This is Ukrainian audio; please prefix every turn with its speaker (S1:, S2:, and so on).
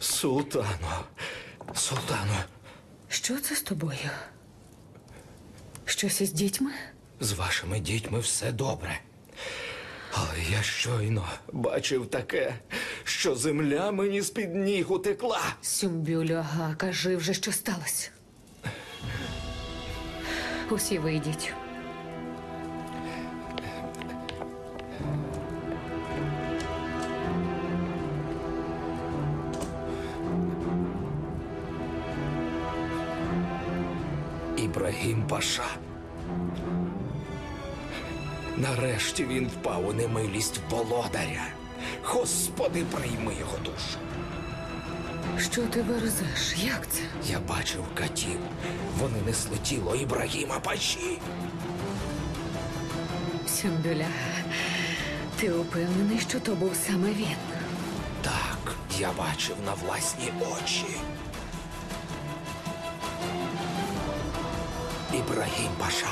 S1: Султано, султано,
S2: Що це з тобою? Щось із дітьми?
S1: з вашими дітьми все добре. Але я щойно бачив таке, що земля мені з-під ніг утекла.
S2: Сюмбюлю, ага, кажи вже, що сталося. Усі вийдіть.
S1: Ібрагім Паша. Нарешті він впав у немилість володаря. Господи, прийми його душу.
S2: Що ти верзеш? Як це?
S1: Я бачив катів. Вони несли тіло Ібрагіма Паші.
S2: Сюмбюля, ти упевнений, що то був саме він?
S1: Так, я бачив на власні очі. Ибрагим Паша.